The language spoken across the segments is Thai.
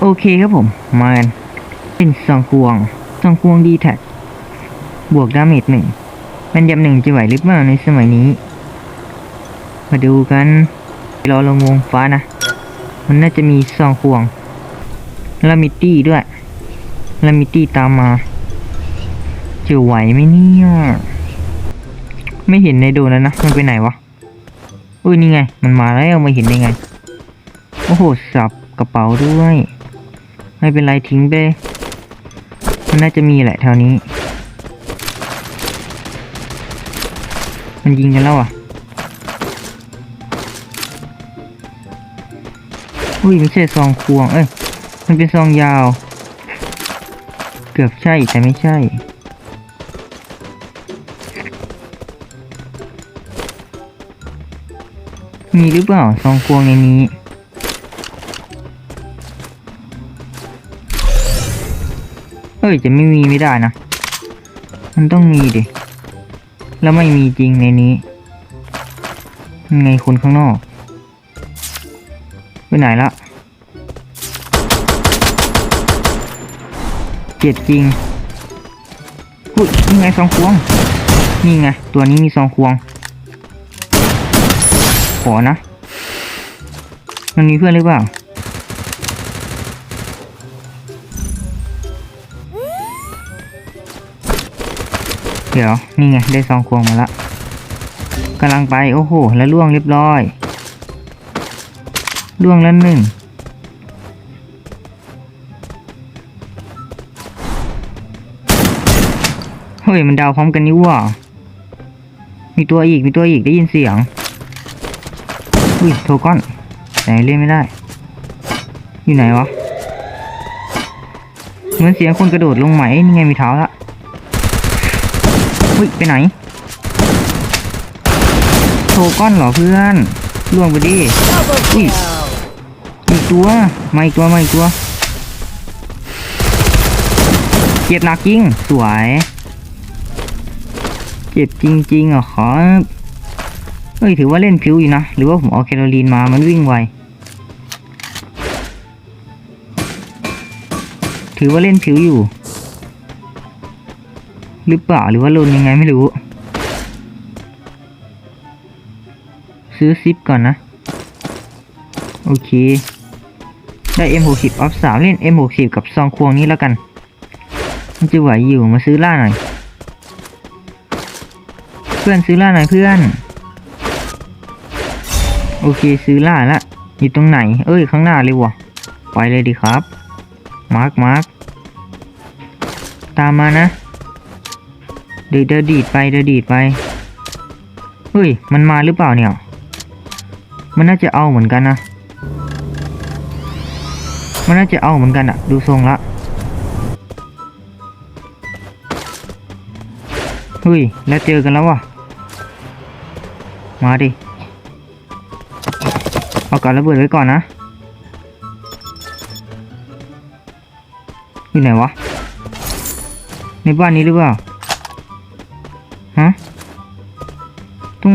โอเคครับผม มากันเป็นซองควงซองควงดีแท็กบวกดาเมจหนึ่งมันยำหนึ่งจะไหวหรือเปล่าในสมัยนี้ มาดูกันรอลงวงฟ้านะ มันน่าจะมีซองควงลามิตี้ด้วยลามิตี้ตามมาจะไหวไหมเนี่ยไม่เห็นในโดนแล้วนะ มันไปไหนวะอุ้ยนี่ไง มันมาแล้วไม่เห็นได้ไง โอ้โห สับกระเป๋าด้วย ไม่เป็นไรทิ้งไปมันน่าจะมีแหละแถวนี้ มันยิงกันแล้วอะ อุ้ยไม่ใช่ซองควง เอ้ย มันเป็นซองยาว เกือบใช่แต่ไม่ใช่มีหรือเปล่าซองควงในนี้ ฮ้ยจะไม่มีไม่ได้นะ มันต้องมีดิ แล้วไม่มีจริงในนี้ยังไงคนข้างนอก ไปไหนละเจ็ดจริงอุ้ยนี่ไงซองควง นี่ไง ตัวนี้มีซองควง ขอนะ มันมีเพื่อนหรือเปล่า เดี๋ยว นี่ไง ได้ซองควงมาละกำลังไป โอ้โห แล้วล่วงเรียบร้อยล่วงแล้วหนึ่งเฮ้ย มันดาวพร้อมกันนี่ว่ามีตัวอีก มีตัวอีก ได้ยินเสียง อุ้ย โทก้อนแต่เล่นไม่ได้ อยู่ไหนวะ เหมือนเสียงคนกระโดดลงไหม นี่ไงมีเท้าละ อุ้ยไปไหนโทก้อนเหรอเพื่อนล่วงไปดิ Double Ui. kill. อีกตัวมาอีกตัวมาอีกตัวเจ็บหนักจริงสวยเจ็บจริงๆอะครับเฮ้ยถือว่าเล่นผิวอยู่นะ หรือว่าผมเอาแคโรลีนมามันวิ่งไวถือว่าเล่นผิวอยู่ หรือเปล่าหรือว่าลนยังไงไม่รู้ ซื้อซิปก่อนนะ โอเค ได้ M60 ออฟ3เล่น M60 กับซองควงนี้แล้วกัน มันจะไหวอยู่มาซื้อล่าหน่อย เพื่อนซื้อล่าหน่อยเพื่อน โอเคซื้อล่าละอยู่ตรงไหน เอ้ย ข้างหน้าเลยวะไปเลยดีครับ มาร์กมาร์กตามมานะ เดี๋ยวเดี๋ยวดีดไปเดี๋ยวดีดไปเฮ้ยมันมาหรือเปล่าเนี่ย มันน่าจะเอาเหมือนกันนะ มันน่าจะเอาเหมือนกันอะดูทรงละเฮ้ยแล้วเจอกันแล้ววะมาดิเอาการระเบิดไว้ก่อนนะอยู่ไหนวะในบ้านนี้หรือเปล่า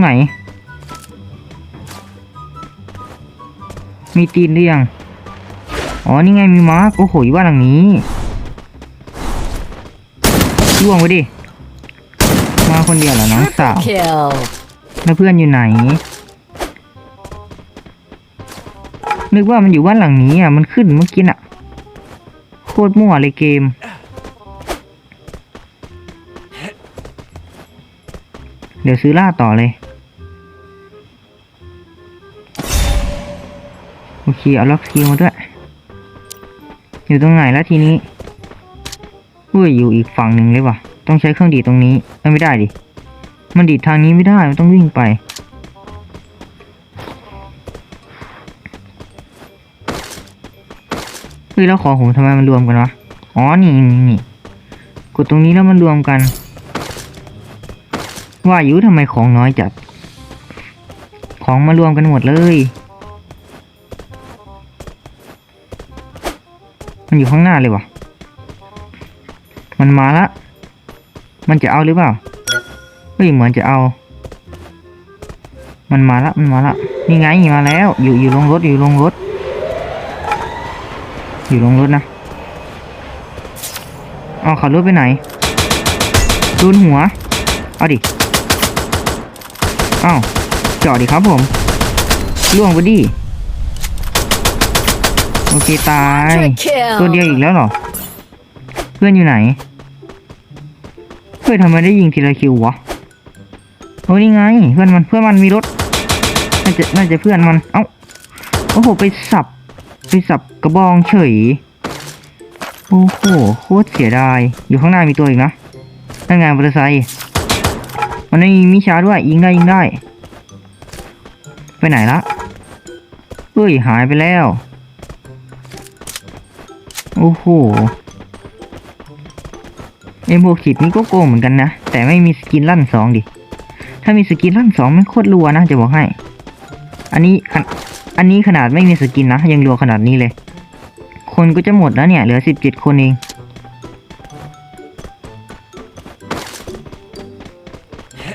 ไหน มีตีนหรือยัง อ๋อ นี่ไงมีมาร์กโอ้โหอยู่บ้านหลังนี้ล่วงไปดิ มาคนเดียวเหรอน้องสาว Triple kill. แล้วเพื่อนอยู่ไหน นึกว่ามันอยู่บ้านหลังนี้อะ มันขึ้นเมื่อกี้น่ะ โคตรมั่วเลยเกมเดี๋ยวซื้อล่าต่อเลย เคเอาล็อกสกิลมาด้วย อยู่ตรงไหนแล้วทีนี้อุ้ยอยู่อีกฝั่งหนึ่งเลยว่ะ ต้องใช้เครื่องดีดตรงนี้ไม่ได้ดิ มันดีดทางนี้ไม่ได้ มันต้องวิ่งไป เฮ้ยแล้วของผมทำไมมันรวมกันวะ อ๋อ นี่นี่นี่กดตรงนี้แล้วมันรวมกัน ว่าอยู่ทำไมของน้อยจัด ของมารวมกันหมดเลย มันอยู่ข้างหน้าเลยวะมันมาละ มันจะเอาหรือเปล่า เฮ้ยเหมือนจะเอา มันมาละ มันมาละ นี่ไงมาแล้ว อยู่อยู่ลงรถอยู่ลงรถ อยู่ลงรถนะเอาขับรถไปไหนโดนหัว เอาดิเอาวจอดดิครับผมล่วงไปดิ โอเคตาย Trick ตัวเดียว kill. อีกแล้วเหรอ เพื่อนอยู่ไหน เพื่อนทำไมได้ยิงทีละคิววะโอ้นี่ไง เพื่อนมันเพื่อนมันมีรถ น่าจะน่าจะเพื่อนมัน เอ้า โอ้โหไปสับ ไปสับกระบองเฉย โอ้โหโคตรเสียดาย อยู่ข้างหน้ามีตัวอีกนะนั่นไงมอเตอร์ไซค์มันไม่มีมิชาด้วย ยิงได้ยิงได้ ไปไหนละเฮ้ยหายไปแล้ว โอ้โหเอ็มโคิดนี่ก็โกงเหมือนกันนะ แต่ไม่มีสกินลั่นสองดิ ถ้ามีสกินลั่นสองไมันโคตรรัวนะจะบอกให้ อันนี้อันนี้ขนาดไม่มีสกินนะ ยังรัวขนาดนี้เลย คนก็จะหมดแล้วเนี่ย เหลือสิบเจ็ดคนเอง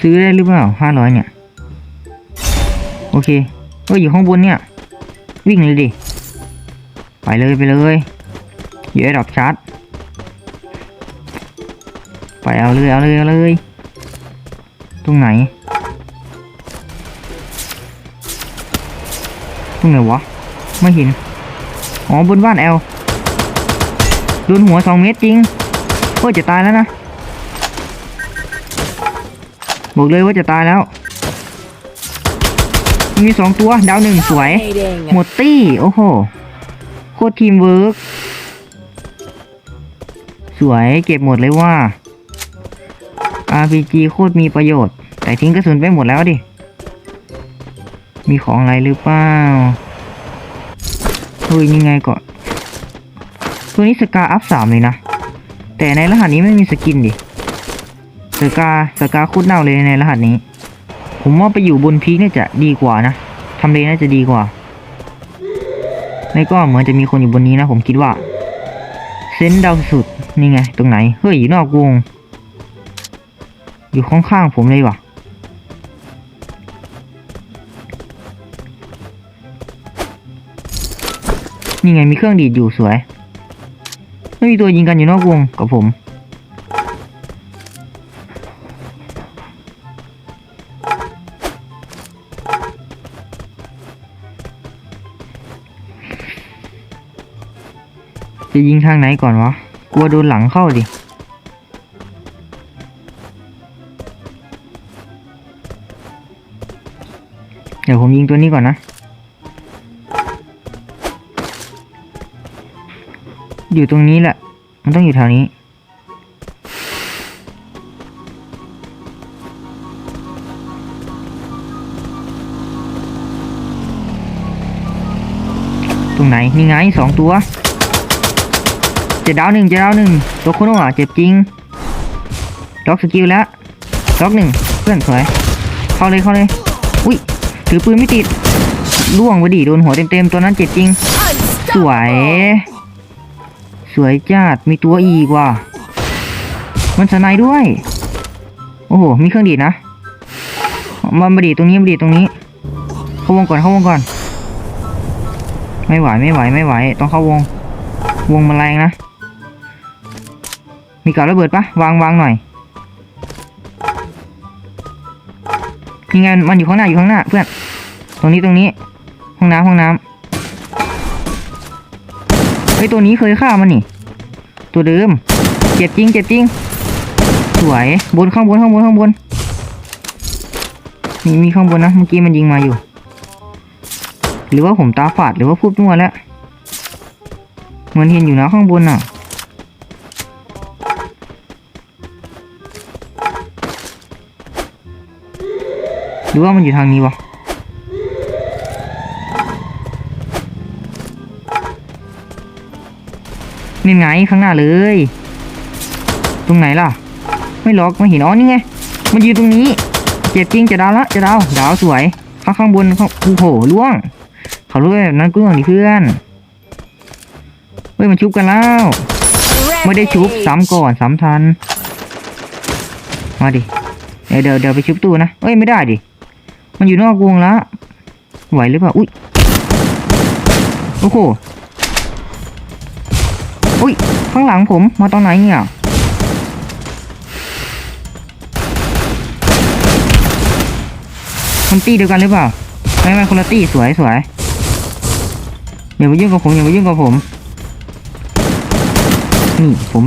ซื้อได้หรือเปล่าห้าร้อยเนี่ย โอเคก็อยู่ข้างบนเนี่ย วิ่งเลยดิ ไปเลยไปเลย ยอ้ดอกชาร์จไปเอาเลยเอาเลยเอาเลย ตรงไหน ตรงไหนวะ ไม่เห็น อ๋อบนบ้านแอลโดนหัวสองเมตรจริงโอ้ยจะตายแล้วนะบอกเลยว่าจะตายแล้ว มีสองตัวดาวหนึ่งสวย หมดตี้ โอ้โห โคตรทีมเวิร์ก สวยเก็บหมดเลยว่า RPG โคตรมีประโยชน์ แต่ทิ้งกระสุนไปหมดแล้วดิ มีของอะไรหรือเปล่าเฮ้ยนี่ไงก่อนตัวนี้สกาอัพสามเลยนะ แต่ในรหัสนี้ไม่มีสกินดิสกาสกาโคตรเน่าเลยในรหัสนี้ ผมว่าไปอยู่บนพีคเนี่ยจะดีกว่านะทำเลน่าจะดีกว่าไม่ก็เหมือนจะมีคนอยู่บนนี้นะผมคิดว่า เซนดาวสุด นี่ไง ตรงไหน เฮ้ยอยู่นอกวง อยู่ข้างๆผมเลยว่ะ นี่ไงมีเครื่องดีดอยู่สวย ไม่มีตัวยิงกันอยู่นอกวงกับผม จะยิงทางไหนก่อนวะ ลัวโดนหลังเข้าดิ เดี๋ยวผมยิงตัวนี้ก่อนนะ อยู่ตรงนี้แหละ มันต้องอยู่แถวนี้ตรงไหนนี่ไงสองตัว เจ็ดดาวหนึ่งเจ็ดดาวหนึ่งตัวโคโน่อะเจ็บจริงล็อกสกิลแล้วล็อกหนึ่งเพื่อนสวยเข้าเลยเข้าเลยอุ้ยถือปืนไม่ติดล่วงไปดิโดนหัวเต็มๆตัวนั้นเจ็บจริง สวย สวยจัดมีตัวอีกว่ะมันสไนด์ด้วย โอ้โห มีเครื่องดีดนะมามาดีตรงนี้มาดีตรงนี้ เข้าวงก่อนเข้าวงก่อน ไม่ไหวไม่ไหวไม่ไหว ต้องเข้าวง วงมันแรงนะ มีกับระเบิดปะวางวางหน่อยยังไงมันอยู่ข้างหน้าอยู่ข้างหน้าเพื่อน ตรงนี้ตรงนี้ ห้องน้ำห้องน้ำเฮ้ยตัวนี้เคยฆ่ามันนี่ ตัวเดิม เจ็บจริงเจ็บจริง สวยบนข้างบนข้างบนข้างบนมีมีข้างบนนะเมื่อกี้มันยิงมาอยู่ หรือว่าผมตาฝาดหรือว่าพูดมั่วแล้วเหมือนเห็นอยู่นะข้างบนน่ะ รือว่ามันอยู่ทางนี้วะนี่ไงข้างหน้าเลย ตรงไหนล่ะ ไม่ล็อกไม่เห็นอ๋อนี่ไง มันอยู่ตรงนี้ เจ็บจริงจะดาวละจะดาวดาวสวยข้างข้างบนข้างโอ้โหล่วง เขารู้แบบนั้นก็ล่วงดิเพื่อนเฮ้ยมันชุบกันแล้ว ไม่ได้ชุบซ้ำก่อนซ้ำทัน มาดิ เดี๋ยวเดี๋ยวเดี๋ยวไปชุบตู้นะเอ้ยไม่ได้ดิ มันอยู่นอกวงแล้วไหวหรือเปล่า อุ้ย โอ้โห อุ้ย ข้างหลังผม มาตอนไหนเนี่ยคนตีเดียวกันหรือเปล่า ไม่ไม่คนละตีสวยสวยอย่ามายุ่งกับผมอย่ามายุ่งกับผม นี่ผม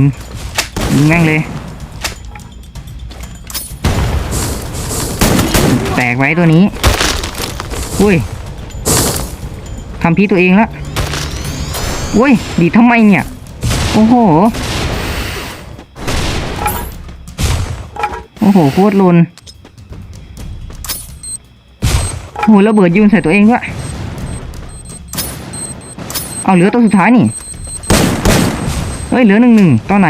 ยิงแม่งเลย ตกไว้ตัวนี้ อุ้ยทำพีตัวเองละอุ้ย ดีทำไมเนี่ย โอ้โห โอ้โหโคตรลนโอ้โหระเบิดยืนใส่ตัวเองด้วยเอาเหลือตัวสุดท้ายนี่ เฮ้ย เหลือหนึ่งหนึ่งตอนไหน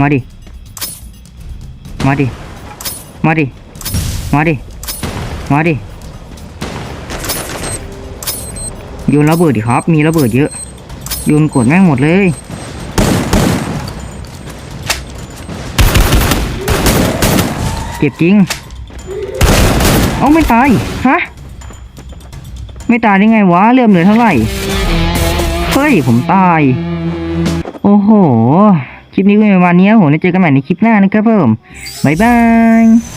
มาดิ มาดิ มาดิ มาดิ มาดิโยนระเบิดดิครับ มีระเบิดเยอะโยนกดแม่งหมดเลยเก็บจริง เอาไม่ตาย ฮะ ไม่ตายได้ไงวะ เลื่อมเหลือเท่าไหร่ เฮ้ย ผมตาย โอ้โห คลิปนี้ก็ประมาณนี้ผมแล้เจอกันใหม่ในคลิปหน้านะครับผม Bye-bye!